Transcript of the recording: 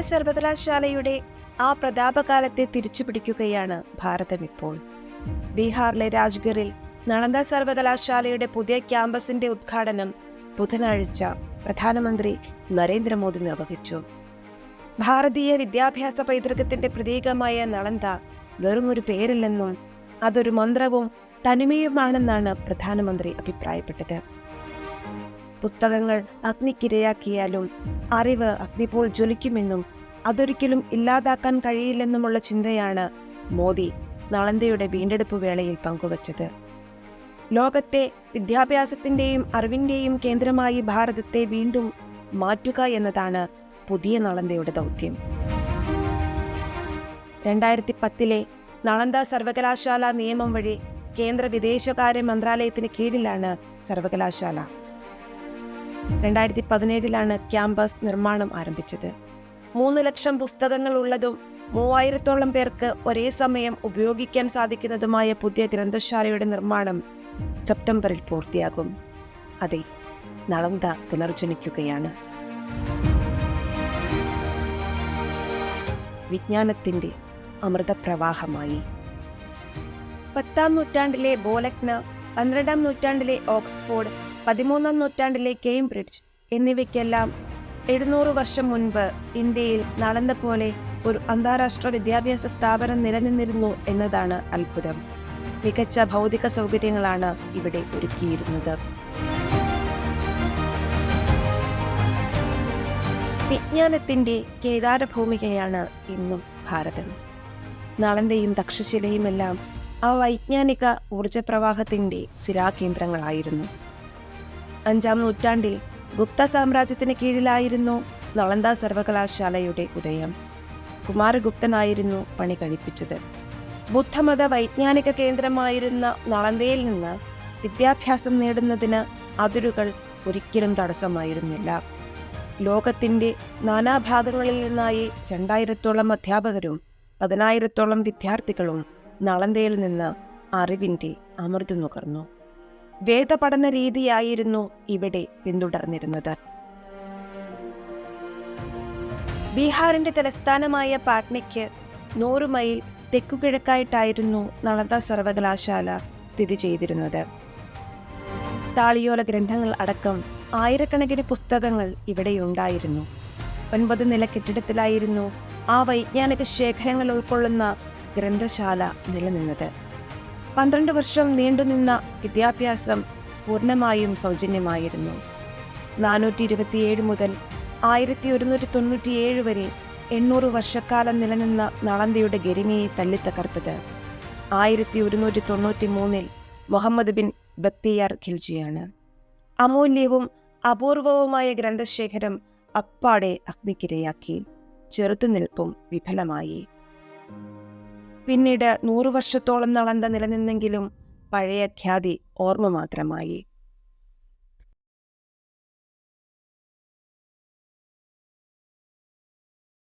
സർവകലാശാലയുടെ ആ പ്രതാപകാലത്തെ തിരിച്ചുപിടിക്കുകയാണ് ഭാരതം ഇപ്പോൾ. ബീഹാറിലെ രാജ്ഗറിൽ നളന്ദ സർവകലാശാലയുടെ പുതിയ ക്യാമ്പസിന്റെ ഉദ്ഘാടനം ബുധനാഴ്ച പ്രധാനമന്ത്രി നരേന്ദ്രമോദി നിർവഹിച്ചു. ഭാരതീയ വിദ്യാഭ്യാസ പൈതൃകത്തിന്റെ പ്രതീകമായ നളന്ദ വെറും ഒരു പേരില്ലെന്നും അതൊരു മന്ത്രവും തനിമയുമാണെന്നാണ് പ്രധാനമന്ത്രി അഭിപ്രായപ്പെട്ടത്. പുസ്തകങ്ങൾ അഗ്നിക്കിരയാക്കിയാലും അറിവ് അഗ്നിപോൽ ജ്വലിക്കുമെന്നും അതൊരിക്കലും ഇല്ലാതാക്കാൻ കഴിയില്ലെന്നുമുള്ള ചിന്തയാണ് മോദി നളന്തയുടെ വീണ്ടെടുപ്പ് വേളയിൽ പങ്കുവച്ചത്. ലോകത്തെ വിദ്യാഭ്യാസത്തിന്റെയും അറിവിന്റെയും കേന്ദ്രമായി ഭാരതത്തെ വീണ്ടും മാറ്റുക എന്നതാണ് പുതിയ നളന്തയുടെ ദൗത്യം. രണ്ടായിരത്തി പത്തിലെ നളന്ദ സർവകലാശാല നിയമം വഴി കേന്ദ്ര വിദേശകാര്യ മന്ത്രാലയത്തിന് കീഴിലാണ് സർവകലാശാല. രണ്ടായിരത്തി പതിനേഴിലാണ് ക്യാമ്പസ് നിർമ്മാണം ആരംഭിച്ചത്. മൂന്ന് ലക്ഷം പുസ്തകങ്ങൾ ഉള്ളതും മൂവായിരത്തോളം പേർക്ക് ഒരേ സമയം ഉപയോഗിക്കാൻ സാധിക്കുന്നതുമായ പുതിയ ഗ്രന്ഥശാലയുടെ നിർമ്മാണം സെപ്റ്റംബറിൽ പൂർത്തിയാകും. അതെ നളന്ത പുനർജനിക്കുകയാണ്. വിജ്ഞാനത്തിന്റെ അമൃതപ്രവാഹമായി. പത്താം നൂറ്റാണ്ടിലെ ബോലക്ന പന്ത്രണ്ടാം നൂറ്റാണ്ടിലെ ഓക്സ്ഫോർഡ് പതിമൂന്നാം നൂറ്റാണ്ടിലെ കേംബ്രിഡ്ജ് എന്നിവയ്ക്കെല്ലാം എഴുന്നൂറ് വർഷം മുൻപ് ഇന്ത്യയിൽ നടന്ന പോലെ ഒരു അന്താരാഷ്ട്ര വിദ്യാഭ്യാസ സ്ഥാപനം നിലനിന്നിരുന്നു എന്നതാണ് അത്ഭുതം. മികച്ച ഭൗതിക സൗകര്യങ്ങളാണ് ഇവിടെ ഒരുക്കിയിരുന്നത്. വിജ്ഞാനത്തിന്റെ കേദാരഭൂമികയാണ് ഇന്നും ഭാരതം. നളന്തയും തക്ഷശിലയുമെല്ലാം ആ വൈജ്ഞാനിക ഊർജപ്രവാഹത്തിന്റെ സിരാകേന്ദ്രങ്ങളായിരുന്നു അഞ്ചാം നൂറ്റാണ്ടിൽ ഗുപ്ത സാമ്രാജ്യത്തിന് കീഴിലായിരുന്നു നളന്ദ സർവകലാശാലയുടെ ഉദയം. കുമാരഗുപ്തനായിരുന്നു പണി കഴിപ്പിച്ചത്. ബുദ്ധമത വൈജ്ഞാനിക കേന്ദ്രമായിരുന്ന നളന്ദയിൽ നിന്ന് വിദ്യാഭ്യാസം നേടുന്നതിന് അതിരുകൾ ഒരിക്കലും തടസ്സമായിരുന്നില്ല. ലോകത്തിന്റെ നാനാഭാഗങ്ങളിൽ നിന്നായി രണ്ടായിരത്തോളം അധ്യാപകരും പതിനായിരത്തോളം വിദ്യാർത്ഥികളും നളന്തയിൽ നിന്ന് അറിവിന്റെ അമൃത് നുകർന്നു. വേദപഠന രീതിയായിരുന്നു ഇവിടെ പിന്തുടർന്നിരുന്നത്. ബീഹാറിന്റെ തലസ്ഥാനമായ പാട്നയ്ക്ക് നൂറ് മൈൽ തെക്കുകിഴക്കായിട്ടായിരുന്നു നളന്ദ സർവകലാശാല സ്ഥിതി ചെയ്തിരുന്നത്. താളിയോല ഗ്രന്ഥങ്ങൾ അടക്കം ആയിരക്കണക്കിന് പുസ്തകങ്ങൾ ഇവിടെയുണ്ടായിരുന്നു. ഒൻപത് നില കെട്ടിടത്തിലായിരുന്നു ആ വൈജ്ഞാനിക ശേഖരങ്ങൾ ഉൾക്കൊള്ളുന്ന ഗ്രന്ഥശാല നിലനിന്നത്. പന്ത്രണ്ട് വർഷം നീണ്ടുനിന്ന വിദ്യാഭ്യാസം പൂർണമായും സൗജന്യമായിരുന്നു. നാനൂറ്റി ഇരുപത്തിയേഴ് മുതൽ ആയിരത്തി ഒരുന്നൂറ്റി തൊണ്ണൂറ്റിയേഴ് വരെ എണ്ണൂറ് വർഷക്കാലം നിലനിന്ന നളന്തയുടെ ഗരിമയെ തല്ലിത്തകർത്തത് ആയിരത്തി ഒരുന്നൂറ്റി തൊണ്ണൂറ്റി മൂന്നിൽ മുഹമ്മദ് ബിൻ ബക്തിയാർ ഖിൽജിയാണ്. അമൂല്യവും അപൂർവവുമായ ഗ്രന്ഥശേഖരം അപ്പാടെ അഗ്നിക്കിരയാക്കി ചെറുത്തുനിൽപ്പും വിഫലമായി. പിന്നീട് നൂറു വർഷത്തോളം നളന്ത നിലനിന്നെങ്കിലും പഴയ ഖ്യാതി ഓർമ്മ മാത്രമായി.